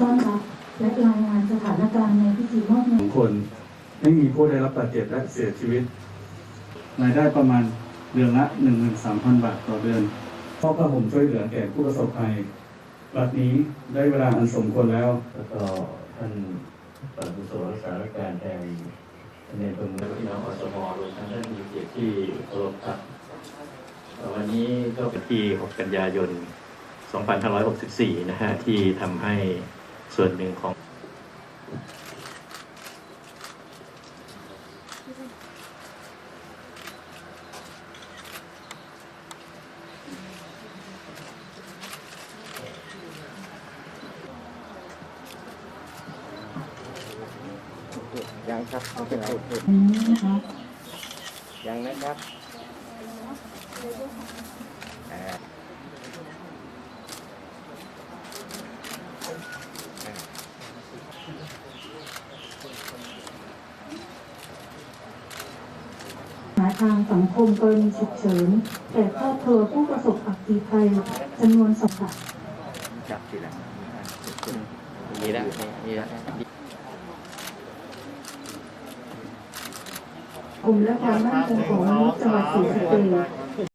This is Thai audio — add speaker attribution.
Speaker 1: ต้อนรับและรายงานสถานการณ์ในพิธีมอบเงิน
Speaker 2: ของคนไม่มีผู้ได้รับบาดเจ็บและเสียชีวิต รายได้ประมาณเดือนละ13,000 บาทต่อเดือนมอบผ้าห่มช่วยเหลือแก่ผู้ประสบภัยบัดนี้ได้เวลาอันสมควรแล้ว
Speaker 3: แล้วก็ท่านปลัดกุศลรักษาราชการแทนในตรงนี้พี่น้องอสมรวมทั้งท่านมีเกียรติที่เคารพครับวันนี้ก็เป็นที่ 6 กันยายน 2564 นะฮะ ที่ทำให้ ส่วนหนึ่งของ
Speaker 4: ยังครับไม่เป็นไร
Speaker 1: นี้นะคะ
Speaker 4: ยังนะครับอ่า
Speaker 1: หา ทางสังคมกรณีฉุกเฉินแก่ครอบครัวผู้ประสบอัคคีภัยจำนวนสองค่ะ
Speaker 4: จับทีหลังมีแล้วมีแล้ว
Speaker 1: กรมและความมั่นคงของมนุษย์จังหวัดศรีสะเกษ